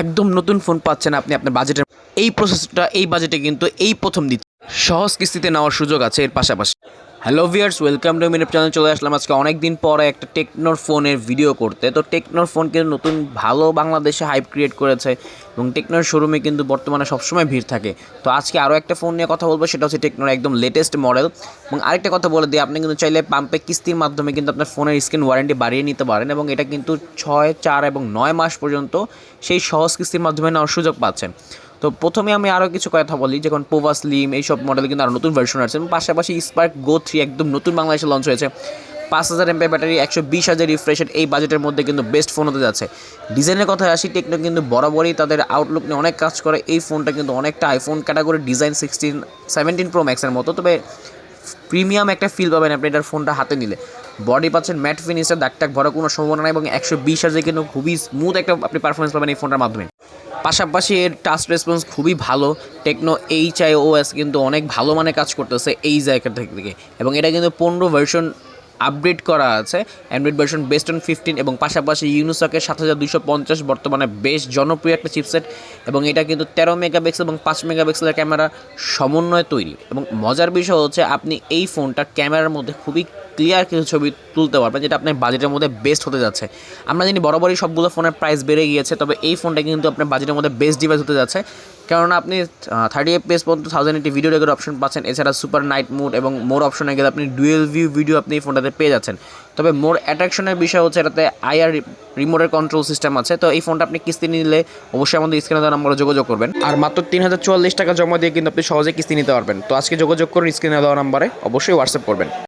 একদম নতুন ফোন পাচ্ছেন আপনি আপনার বাজেটের এই প্রসেসটা এই বাজেটে কিন্তু এই প্রথম দিচ্ছে। সহজ কিস্তিতে নেওয়ার সুযোগ আছে এর পাশাপাশি। Hello viewers welcome to minute channel চলে আসলাম আজকে অনেক দিন পরে একটা টেকনোর ফোনের ভিডিও করতে। তো টেকনোর ফোন কিন্তু নতুন ভালো বাংলাদেশে হাইপ ক্রিয়েট করেছে এবং টেকনোর শোরুমে কিন্তু বর্তমানে সবসময় ভিড় থাকে। তো আজকে আরও একটা ফোন নিয়ে কথা বলব, সেটা হচ্ছে টেকনোর একদম লেটেস্ট মডেল এবং আরেকটা কথা বলে দিই, আপনি কিন্তু চাইলে পাম্পে কিস্তির মাধ্যমে কিন্তু আপনার ফোনের স্ক্রিন ওয়ারেন্টি বাড়িয়ে নিতে পারেন এবং এটা কিন্তু ছয়, চার এবং নয় মাস পর্যন্ত সেই সহজ কিস্তির মাধ্যমে নেওয়ার সুযোগ পাচ্ছেন। তো প্রথমে আমি আরও কিছু কথা বলি যখন পোভা স্লিম এইসব মডেল কিন্তু আরও নতুন ভার্সন আছে পাশাপাশি স্পার্ক গো থ্রি একদম নতুন বাংলাদেশে লঞ্চ হয়েছে। পাঁচ হাজার এমপি ব্যাটারি একশো বিশ হাজার রিফ্রেশের এই বাজেটের মধ্যে কিন্তু বেস্ট ফোন হতে যাচ্ছে। ডিজাইনের কথা আসি টেকনো কিন্তু বরাবরই তাদের আউটলুক নিয়ে অনেক কাজ করে। এই ফোনটা কিন্তু অনেকটা iPhone category design sixteen seventeen pro ম্যাক্সের মতো। তবে প্রিমিয়াম একটা ফিল পাবেন আপনি এটার ফোনটা হাতে নিলে। বডি পাচ্ছেন ম্যাট ফিনিশের দাগ টাক ভরা কোনো সম্ভাবনা নেই এবং একশো বিশ হাজার কিন্তু খুবই স্মুথ একটা আপনি পারফরমেন্স পাবেন এই ফোনটার মাধ্যমে। পাশাপাশি এর টাচ রেসপন্স খুবই ভালো টেকনো এইচ আই এস কিন্তু অনেক ভালো মানে কাজ করতেছে এই জায়গা থেকে। এবং এটা কিন্তু পনেরো ভার্সন আপগ্রেড করা আছে। Android version based on fifteen এবং পাশাপাশি ইউনুসকের সাত হাজার দুশো পঞ্চাশ বর্তমানে বেশ জনপ্রিয় একটা চিপসেট এবং এটা কিন্তু তেরো মেগাপিক্সেল এবং পাঁচ মেগাপিক্সেলের ক্যামেরা সমন্বয়ে তৈরি। এবং মজার বিষয় হচ্ছে আপনি এই ফোনটা ক্যামেরার মধ্যে খুবই ক্লিয়ার কিছু ছবি তুলতে পারবেন যেটা আপনার বাজেটের মধ্যে বেস্ট হতে যাচ্ছে। আমরা জানি বরাবরই সবগুলো ফোনের প্রাইস বেড়ে গিয়েছে, তবে এই ফোনটা কিন্তু আপনার বাজেটের মধ্যে বেস্ট ডিভাইস হতে যাচ্ছে। কেননা আপনি থার্টি এফপিএস পর্যন্ত thousand eighty video record option পাচ্ছেন, এছাড়া সুপার নাইট মুড এবং মোর অপশনে গেলে আপনি ডুয়েল ভিউ ভিডিও আপনি এই ফোনটাতে পেয়ে যাচ্ছেন। তবে মোর অ্যাট্রাকশনের বিষয় হচ্ছে এটাতে আইআর রিমোটের কন্ট্রোল সিস্টেম আছে, তো এই ফোনটা আপনি কিস্তি নিলে অবশ্যই আমাদের স্ক্রিনে দেওয়া নম্বরে যোগাযোগ করবেন। আর মাত্র তিন হাজার চুয়াল্লিশ টাকা জমা দিয়ে কিন্তু আপনি সহজে কিস্তি নিতে পারবেন। তো আজকে যোগাযোগ করুন স্ক্রিনে দেওয়া নম্বরে, অবশ্যই হোয়াটসঅ্যাপ করবেন।